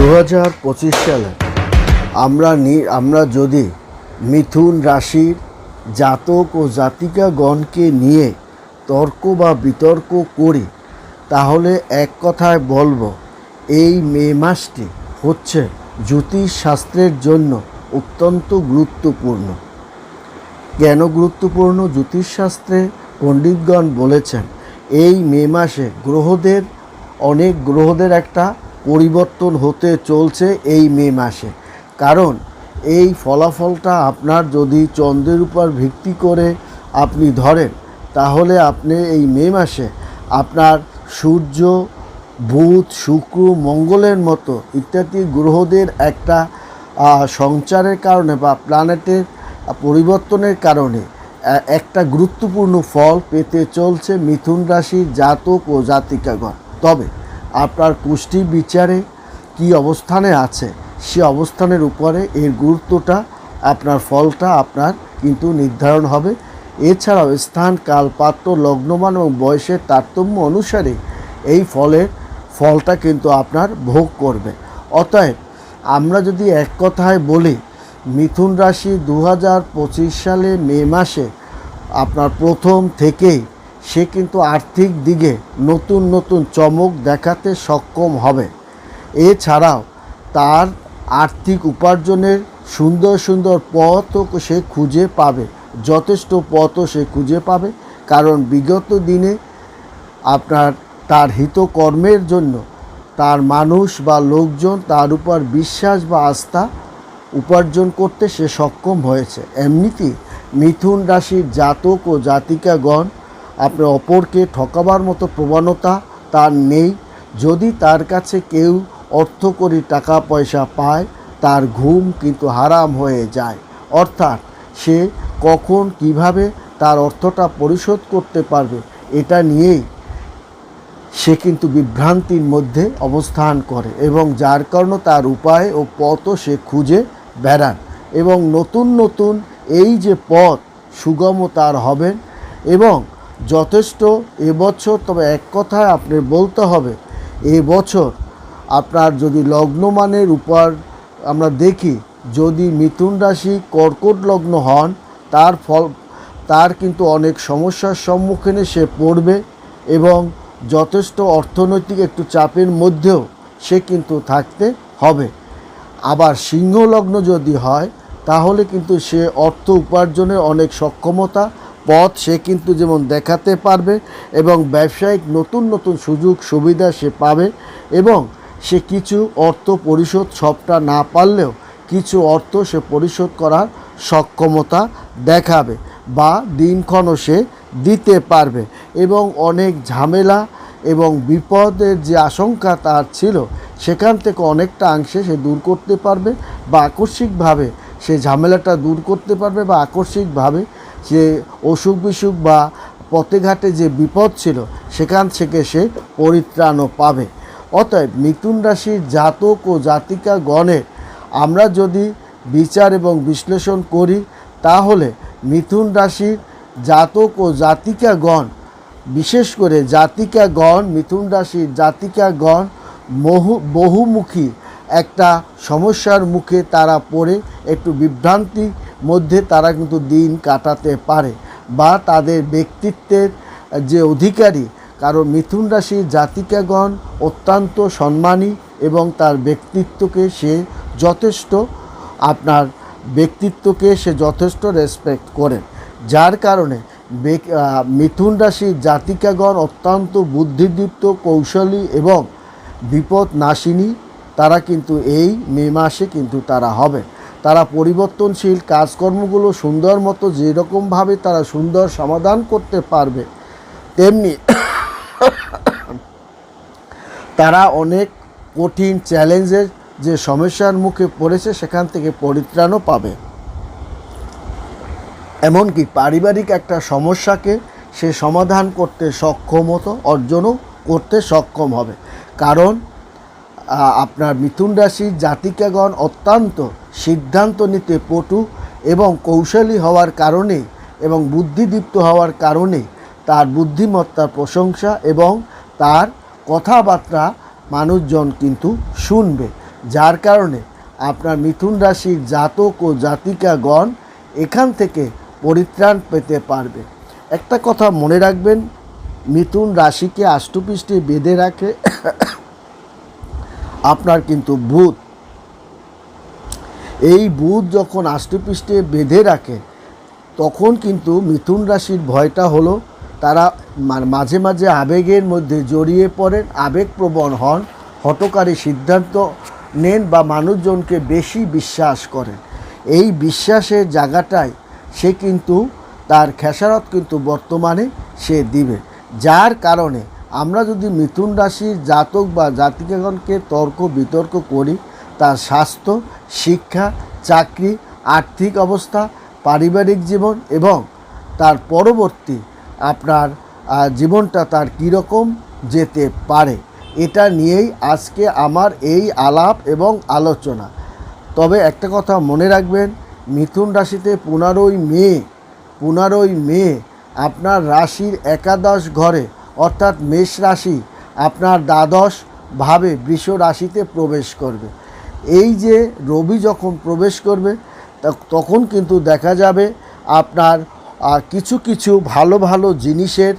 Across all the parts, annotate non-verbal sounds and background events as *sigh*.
দু হাজার পঁচিশ সালে আমরা আমরা যদি মিথুন রাশির জাতক ও জাতিকাগণকে নিয়ে তর্ক বা বিতর্ক করি, তাহলে এক কথায় বলব, এই মে মাসটি হচ্ছে জ্যোতিষ শাস্ত্রের জন্য অত্যন্ত গুরুত্বপূর্ণ। কেন গুরুত্বপূর্ণ? জ্যোতিষশাস্ত্রে পণ্ডিতগণ বলেছেন, এই মে মাসে গ্রহদের, অনেক গ্রহদের একটা পরিবর্তন হতে চলছে এই মে মাসে। কারণ এই ফলাফলটা আপনার যদি চন্দ্রের উপর ভিত্তি করে আপনি ধরেন, তাহলে আপনি এই মে মাসে আপনার সূর্য, বুধ, শুক্র, মঙ্গলের মতো ইত্যাদি গ্রহদের একটা সঞ্চারের কারণে বা প্ল্যানেটের পরিবর্তনের কারণে একটা গুরুত্বপূর্ণ ফল পেতে চলছে মিথুন রাশির জাতক ও জাতিকাগণ। তবে আপনার পুষ্টি বিচারে কি অবস্থানে আছে, সে অবস্থানের উপরে এর গুরুত্বটা, আপনার ফলটা আপনার কিন্তু নির্ধারণ হবে। এছাড়াও স্থান কাল পাত্র লগ্নমান এবং বয়সের তারতম্য অনুসারে এই ফলের ফলটা কিন্তু আপনার ভোগ করবে। অতএব আমরা যদি এক কথায় বলি, মিথুন রাশি দু হাজার পঁচিশ সালে মে মাসে আপনার প্রথম থেকেই সে কিন্তু আর্থিক দিকে নতুন নতুন চমক দেখাতে সক্ষম হবে। এছাড়াও তার আর্থিক উপার্জনের সুন্দর সুন্দর পথও সে খুঁজে পাবে, যথেষ্ট পথও সে খুঁজে পাবে। কারণ বিগত দিনে আপনার তার হিতকর্মের জন্য তার মানুষ বা লোকজন তার উপর বিশ্বাস বা আস্থা উপার্জন করতে সে সক্ষম হয়েছে। এমনিতেই মিথুন রাশির জাতক ও জাতিকাগণ আপনার অপরকে ঠকাবার মতো প্রবণতা তার নেই। যদি তার কাছে কেউ অর্থ করি টাকা পয়সা পায়, তার ঘুম কিন্তু হারাম হয়ে যায়। অর্থাৎ সে কখন কীভাবে তার অর্থটা পরিশোধ করতে পারবে, এটা নিয়েই সে কিন্তু বিভ্রান্তির মধ্যে অবস্থান করে এবং যার কারণে তার উপায় ও পথও সে খুঁজে বেড়ান এবং নতুন নতুন এই যে পথ সুগম তার হবেন এবং যথেষ্ট। এবছর তবে এক কথায় আপনি বলতে হবে এবছর আপনার যদি লগ্নমানের উপর আমরা দেখি, যদি মিথুন রাশি কর্কট লগ্ন হন, তার ফল, তার কিন্তু অনেক সমস্যার সম্মুখীনে সে পড়বে এবং যথেষ্ট অর্থনৈতিক একটু চাপের মধ্যেও সে কিন্তু থাকতে হবে। আবার সিংহ লগ্ন যদি হয়, তাহলে কিন্তু সে অর্থ উপার্জনের অনেক সক্ষমতা পথ সে কিন্তু যেমন দেখাতে পারবে এবং ব্যবসায়িক নতুন নতুন সুযোগ সুবিধা সে পাবে এবং সে কিছু অর্থ পরিশোধ সবটা না পারলেও কিছু অর্থ সে পরিশোধ করার সক্ষমতা দেখাবে বা দিনক্ষণও সে দিতে পারবে এবং অনেক ঝামেলা এবং বিপদের যে আশঙ্কা তার ছিল সেখান থেকে অনেকটা অংশে সে দূর করতে পারবে বা আকস্মিকভাবে সে ঝামেলাটা দূর করতে পারবে বা আকস্মিকভাবে যে অসুখ বিসুখ বা পথে ঘাটে যে বিপদ ছিল, সেখান থেকে সে পরিত্রাণও পাবে। অতএব মিথুন রাশির জাতক ও জাতিকা গণের আমরা যদি বিচার এবং বিশ্লেষণ করি, তাহলে মিথুন রাশির জাতক ও জাতিকাগণ, বিশেষ করে জাতিকাগণ, মিথুন রাশির জাতিকাগণ বহু বহুমুখী একটা সমস্যার মুখে তারা পড়ে, একটু বিভ্রান্তির মধ্যে তারা কিন্তু দিন কাটাতে পারে বা তাদের ব্যক্তিত্বের যে অধিকারী, কারণ মিথুন রাশির জাতিকাগণ অত্যন্ত সম্মানী এবং তার ব্যক্তিত্বকে সে যথেষ্ট, আপনার ব্যক্তিত্বকে সে যথেষ্ট রেসপেক্ট করেন। যার কারণে মিথুন রাশির জাতিকাগণ অত্যন্ত বুদ্ধিদীপ্ত, কৌশলী এবং বিপদ নাশিনী তারা কিন্তু এই মে মাসে কিন্তু তারা হবে তারা পরিবর্তনশীল কাজকর্মগুলো সুন্দর মতো যেরকমভাবে তারা সুন্দর সমাধান করতে পারবে, তেমনি তারা অনেক কঠিন চ্যালেঞ্জের যে সমস্যার মুখে পড়েছে সেখান থেকে পরিত্রাণও পাবে। এমনকি পারিবারিক একটা সমস্যাকে সে সমাধান করতে সক্ষমতা অর্জনও করতে সক্ষম হবে। কারণ আপনার মিথুন রাশির জাতিকাগণ অত্যন্ত সিদ্ধান্ত নিতে পটু এবং কৌশলী হওয়ার কারণে এবং বুদ্ধিদীপ্ত হওয়ার কারণে তার বুদ্ধিমত্তার প্রশংসা এবং তার কথাবার্তা মানুষজন কিন্তু শুনবে। যার কারণে আপনার মিথুন রাশির জাতক ও জাতিকাগণ এখান থেকে পরিত্রাণ পেতে পারবে। একটা কথা মনে রাখবেন, মিথুন রাশিকে আষ্টপৃষ্ঠে বেঁধে রাখে আপনার কিন্তু বুধ এই বুধ যখন আষ্টপৃষ্ঠে বেঁধে রাখে, তখন কিন্তু মিথুন রাশির ভয়টা হলো, তারা মাঝে মাঝে আবেগের মধ্যে জড়িয়ে পড়েন, আবেগপ্রবণ হন হটকারী সিদ্ধান্ত নেন বা মানুষজনকে বেশি বিশ্বাস করেন। এই বিশ্বাসের জায়গাটায় সে কিন্তু, তার খেসারত কিন্তু বর্তমানে সে দিবে। যার কারণে আমরা যদি মিথুন রাশির জাতক বা জাতিকাগণকে তর্ক বিতর্ক করি, তার স্বাস্থ্য, শিক্ষা, চাকরি, আর্থিক অবস্থা, পারিবারিক জীবন এবং তার পরবর্তী আপনার জীবনটা তার কীরকম যেতে পারে, এটা নিয়েই আজকে আমার এই আলাপ এবং আলোচনা। তবে একটা কথা মনে রাখবেন, মিথুন রাশিতে পনেরোই মে পনেরোই মে আপনার রাশির একাদশ ঘরে অর্থাৎ মেষ রাশি আপনার দ্বাদশ ভাবে বৃষ রাশিতে প্রবেশ করবে। এই যে রবি যখন প্রবেশ করবে তখন কিন্তু দেখা যাবে আপনার কিছু কিছু ভালো ভালো জিনিসের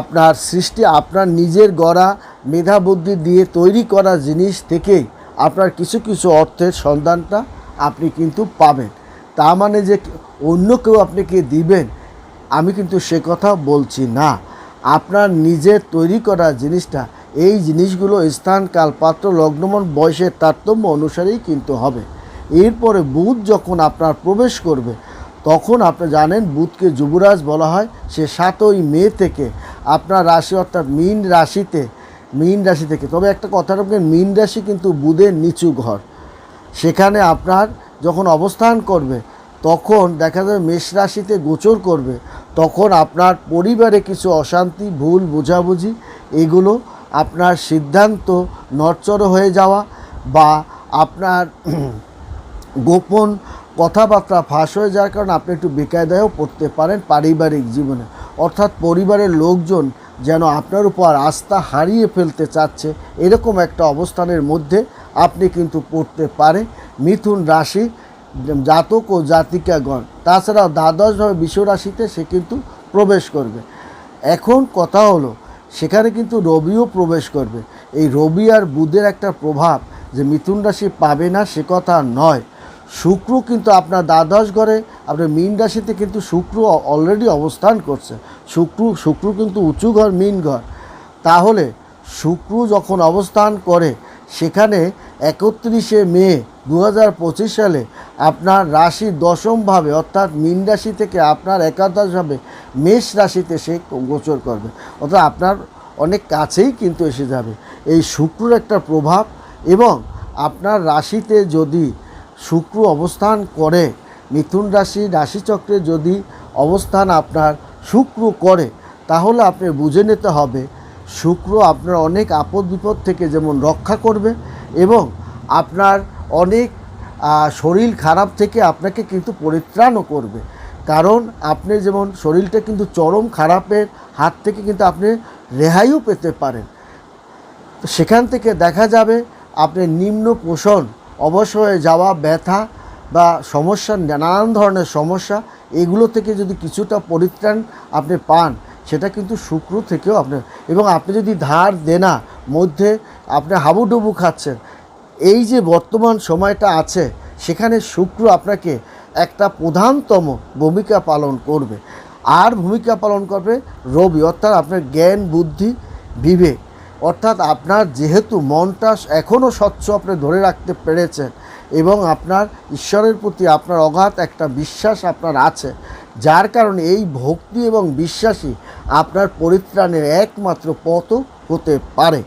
আপনার সৃষ্টি, আপনার নিজের গড়া, মেধা বুদ্ধি দিয়ে তৈরি করা জিনিস থেকেই আপনার কিছু কিছু অর্থের সন্ধানটা আপনি কিন্তু পাবেন। তা মানে যে অন্য কেউ আপনাকে দিবেন, আমি কিন্তু সে কথা বলছি না। আপনার নিজের তৈরি করা জিনিসটা, এই জিনিসগুলো স্থান কাল পাত্র, লগ্নমন, বয়সের তারতম্য অনুসারেই কিন্তু হবে। এরপরে বুধ যখন আপনার প্রবেশ করবে, তখন আপনি জানেন বুধকে যুবরাজ বলা হয়, সে সাতই মে থেকে আপনার রাশি অর্থাৎ মীন রাশিতে, মীন রাশি থেকে, তবে একটা কথা রাখবেন, মীন রাশি কিন্তু বুধের নিচু ঘর। সেখানে আপনার যখন অবস্থান করবে তখন দেখা যাবে মেষ রাশিতে গোচর করবে। তখন আপনার পরিবারে কিছু অশান্তি, ভুল, বোঝাবুঝি, এগুলো আপনার সিদ্ধান্ত নড়চড় হয়ে যাওয়া বা আপনার *clears throat* গোপন কথাবার্তা ফাঁস হয়ে যাওয়ার কারণে আপনি একটু বেকায়দায়ও পড়তে পারেন পারিবারিক জীবনে। অর্থাৎ পরিবারের লোকজন যেন আপনার উপর আস্থা হারিয়ে ফেলতে চাচ্ছে, এরকম একটা অবস্থানের মধ্যে আপনি কিন্তু পড়তে পারে মিথুন রাশি জাতক ও জাতিকাগণ তাছাড়াও দ্বাদশভাবে বিশ্ব রাশিতে সে কিন্তু প্রবেশ করবে। এখন কথা হলো, সেখানে কিন্তু রবিও প্রবেশ করবে। এই রবি আর বুধের একটা প্রভাব যে মিথুন রাশি পাবে না, সে কথা নয়। শুক্র কিন্তু আপনার দ্বাদশ ঘরে, আপনার মীন রাশিতে কিন্তু শুক্র অলরেডি অবস্থান করছে। শুক্র শুক্র কিন্তু উঁচু ঘর, মীন ঘর। তাহলে শুক্র যখন অবস্থান করে সেখানে একত্রিশে মে দু হাজার পঁচিশ সালে আপনার রাশি দশমভাবে অর্থাৎ মীন রাশি থেকে আপনার একাদশভাবে মেষ রাশিতে সে গোচর করবে। অর্থাৎ আপনার অনেক কাছেই কিন্তু এসে যাবে। এই শুক্রর একটা প্রভাব এবং আপনার রাশিতে যদি শুক্র অবস্থান করে, মিথুন রাশি রাশিচক্রে যদি অবস্থান আপনার শুক্র করে, তাহলে আপনি বুঝে নিতে হবে শুক্র আপনার অনেক আপদ বিপদ থেকে যেমন রক্ষা করবে এবং আপনার অনেক শরীর খারাপ থেকে আপনাকে কিন্তু পরিত্রাণও করবে। কারণ আপনি যেমন শরীরটা কিন্তু চরম খারাপের হাত থেকে কিন্তু আপনি রেহাইও পেতে পারেন। সেখান থেকে দেখা যাবে আপনি নিম্ন পোষণ, অবশ হয়ে যাওয়া, ব্যথা বা সমস্যা, নানান ধরনের সমস্যা, এগুলো থেকে যদি কিছুটা পরিত্রাণ আপনি পান সেটা কিন্তু শুক্র থেকেও আপনি এবং আপনি যদি ধার দেনা মধ্যে আপনি হাবুডুবু খাচ্ছেন, এই যে বর্তমান সময়টা আছে, সেখানে শুক্র আপনাকে একটা প্রধানতম ভূমিকা পালন করবে। আর ভূমিকা পালন করবে রবি, অর্থাৎ আপনার জ্ঞান, বুদ্ধি, বিবেক। অর্থাৎ আপনার যেহেতু মনটা এখনও স্বচ্ছ, আপনি ধরে রাখতে পেরেছেন, এবং আপনার ঈশ্বরের প্রতি আপনার অগাধ একটা বিশ্বাস আপনার আছে যার কারণে এই ভক্তি এবং বিশ্বাসই আপনার পরিত্রাণের একমাত্র পথও হতে পারে।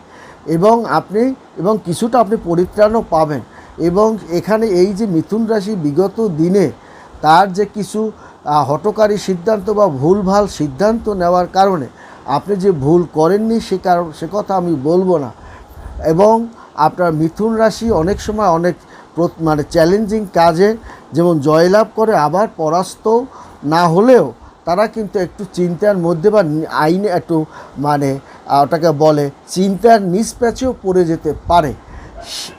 এবং আপনি, এবং কিছুটা আপনি পরিত্রাণও পাবেন। এবং এখানে এই যে মিথুন রাশি বিগত দিনে তার যে কিছু হটকারী সিদ্ধান্ত বা ভুলভাল সিদ্ধান্ত নেওয়ার কারণে আপনি যে ভুল করেননি সে কারণ, সে কথা আমি বলব না। এবং আপনার মিথুন রাশি অনেক সময় অনেক মানে চ্যালেঞ্জিং কাজে, যেমন জয়লাভ করে, আবার পরাস্ত না হলেও তারা কিন্তু একটু চিন্তার মধ্যে বা আইনে একটু মানে ওটাকে বলে চিন্তার নিষ্প্যাচেও পড়ে যেতে পারে।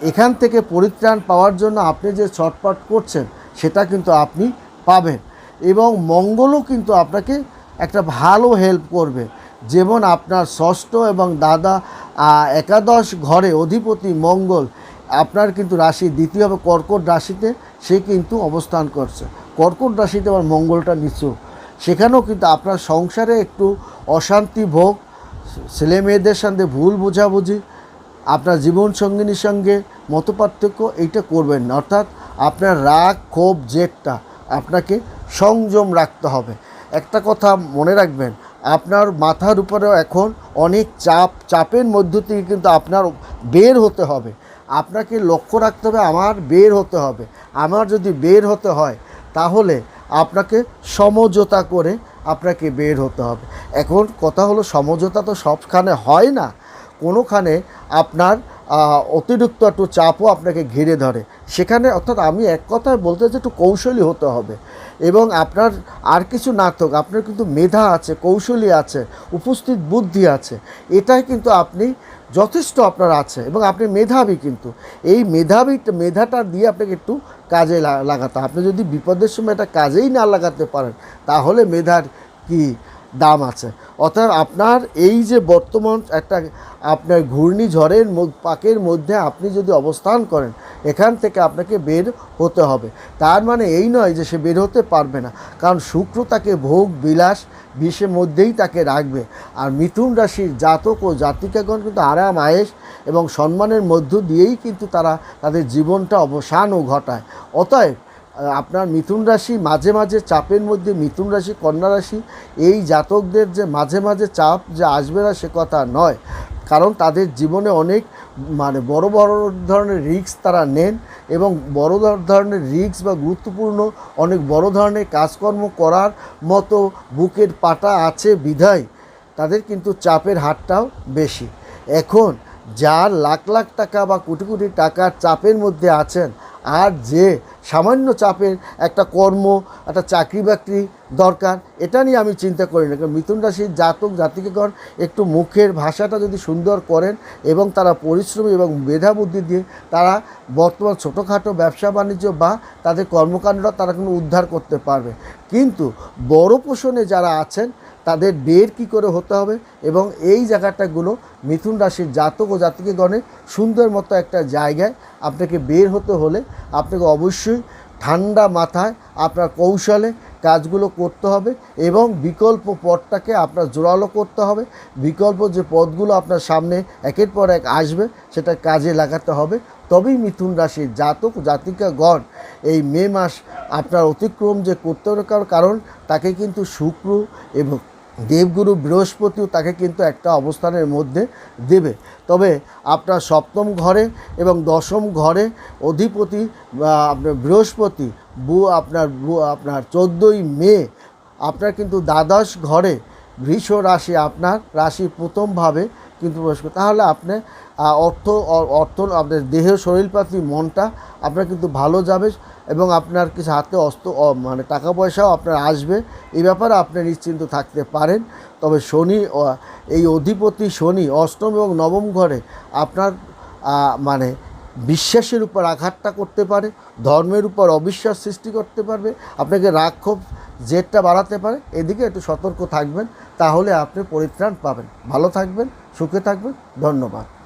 এখান থেকে পরিত্রাণ পাওয়ার জন্য আপনি যে ছটপট করছেন, সেটা কিন্তু আপনি পাবেন। এবং মঙ্গলও কিন্তু আপনাকে একটা ভালো হেল্প করবে। যেমন আপনার ষষ্ঠ এবং দাদা একাদশ ঘরে অধিপতি মঙ্গল, আপনার কিন্তু রাশি দ্বিতীয় কর্কট রাশিতে সে কিন্তু অবস্থান করছে। কর্কট রাশিতে আমার মঙ্গলটা নিচু সেখানেও কিন্তু আপনার সংসারে একটু অশান্তি ভোগ, ছেলে মেয়েদের সঙ্গে ভুল বোঝাবুঝি, আপনার জীবন সঙ্গিনীর সঙ্গে মতপার্থক্য, এইটা করবেন না। অর্থাৎ আপনার রাগ, ক্ষোভ, জেদটা আপনাকে সংযম রাখতে হবে। একটা কথা মনে রাখবেন, আপনার মাথার উপরেও এখন অনেক চাপ, চাপের মধ্য থেকে কিন্তু আপনার বের হতে হবে। আপনাকে লক্ষ্য রাখতে হবে, আমার বের হতে হবে। আমার যদি বের হতে হয় তাহলে আপনাকে সমঝোতা করে আপনাকে বের হতে হবে। এখন কথা হলো সমঝোতা তো সবখানে হয় না। কোনোখানে আপনার অতিরিক্ত একটু চাপও আপনাকে ঘিরে ধরে। সেখানে অর্থাৎ আমি এক কথায় বলতে চাই একটু কৌশলী হতে হবে। এবং আপনার আর কিছু না থাক আপনার কিন্তু মেধা আছে, কৌশলী আছে, উপস্থিত বুদ্ধি আছে। এটাই কিন্তু আপনি যথেষ্ট আপনার আছে এবং আপনি মেধাবী কিন্তু। এই মেধাবী, মেধাটা দিয়ে আপনাকে একটু কাজে লা- লাগাতে আপনি যদি বিপদের সময় এটা কাজেই না লাগাতে পারেন, তাহলে মেধার কি দাম আছে? অর্থাৎ আপনার এই যে বর্তমান একটা আপনার ঘূর্ণিঝড়ের পাকের মধ্যে আপনি যদি অবস্থান করেন, এখান থেকে আপনাকে বের হতে হবে। তার মানে এই নয় যে সে বের হতে পারবে না। কারণ শুক্র তাকে ভোগ, বিলাস, বিষের মধ্যেই তাকে রাখবে। আর মিথুন রাশির জাতক ও জাতিকাগণ কিন্তু আরাম আয়েস এবং সম্মানের মধ্য দিয়েই কিন্তু তারা তাদের জীবনটা অবসানও ঘটায়। অতএব আপনার মিথুন রাশি মাঝে মাঝে চাপের মধ্যে, মিথুন রাশি, কন্যা রাশি, এই জাতকদের যে মাঝে মাঝে চাপ যে আসবে না সে কথা নয়। কারণ তাদের জীবনে অনেক মানে বড় বড় ধরনের রিস্ক তারা নেন এবং বড় ধরনের রিস্ক বা গুরুত্বপূর্ণ অনেক বড় ধরনের কাজকর্ম করার মতো বুকের পাটা আছে বিধায় তাদের কিন্তু চাপের হারটাও বেশি। এখন যার লাখ লাখ টাকা বা কোটি কোটি টাকার চাপের মধ্যে আছেন আর যে সামান্য চাপের একটা কর্ম, একটা চাকরি বাকরি দরকার, এটা নিয়ে আমি চিন্তা করি না। কারণ মিথুন রাশির জাতক জাতিকেগণ একটু মুখের ভাষাটা যদি সুন্দর করেন এবং তারা পরিশ্রমী এবং মেধা বুদ্ধি দিয়ে তারা বর্তমান ছোটোখাটো ব্যবসা বাণিজ্য বা তাদের কর্মকাণ্ডটা তারা কোনো উদ্ধার করতে পারবে। কিন্তু বড় পোষণে যারা আছেন তাদের বের কি করে হতে হবে? এবং এই জায়গাটাগুলো মিথুন রাশির জাতক ও জাতিকেগণের সুন্দর মতো একটা জায়গায় আপনাকে বের হতে হলে আপনাকে অবশ্যই ঠান্ডা মাথায় আপনার কৌশলে কাজগুলো করতে হবে এবং বিকল্প পথটাকে আপনার জোরালো করতে হবে। বিকল্প যে পথগুলো আপনার সামনে একের পর এক আসবে, সেটা কাজে লাগাতে হবে। তবেই মিথুন রাশির জাতক, জাতিকাগণ এই মে মাস আপনার অতিক্রম যে করতে কারণ তাকে কিন্তু শুক্র এবং দেবগুরু বৃহস্পতিও তাকে কিন্তু একটা অবস্থানের মধ্যে দেবে। তবে আপনার সপ্তম ঘরে এবং দশম ঘরে অধিপতি আপনার বৃহস্পতি, বু, আপনার আপনার চোদ্দোই মে, আপনার কিন্তু দ্বাদশ ঘরে বৃষ রাশি, আপনার রাশি প্রথমভাবে কিন্তু প্রবেশ করে তাহলে আপনি অর্থ অর্থ, আপনার দেহ, শরীরপাতি, মনটা আপনার কিন্তু ভালো যাবে। এবং আপনার কিছু হাতে অস্ত, অ- মানে টাকা পয়সাও আপনার আসবে। এই ব্যাপারে আপনি নিশ্চিন্ত থাকতে পারেন। তবে শনি এই অধিপতি শনি অষ্টম এবং নবম ঘরে আপনার মানে বিশ্বাসের উপর আঘাতটা করতে পারে, ধর্মের উপর অবিশ্বাস সৃষ্টি করতে পারবে। আপনাকে রাগ ক্ষোভ জেদটা বাড়াতে পারে। এদিকে একটু সতর্ক থাকবেন, তাহলে আপনি পরিত্রাণ পাবেন। ভালো থাকবেন, সুখে থাকবেন। ধন্যবাদ।